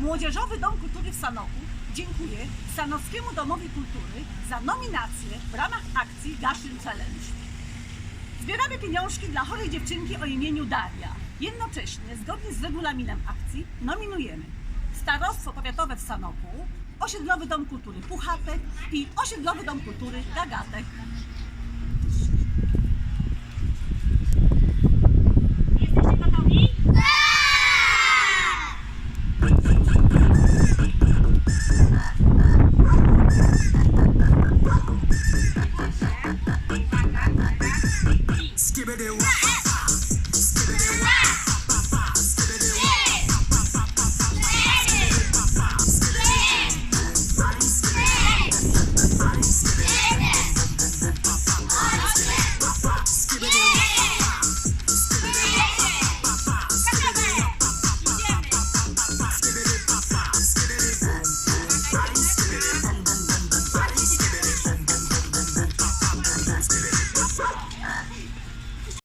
Młodzieżowy Dom Kultury w Sanoku dziękuję Sanowskiemu Domowi Kultury za nominację w ramach akcji Gaszyn Challenge. Zbieramy pieniążki dla chorej dziewczynki o imieniu Daria. Jednocześnie, zgodnie z regulaminem akcji, nominujemy Starostwo Powiatowe w Sanoku, Osiedlowy Dom Kultury Puchatek i Osiedlowy Dom Kultury Gagatek.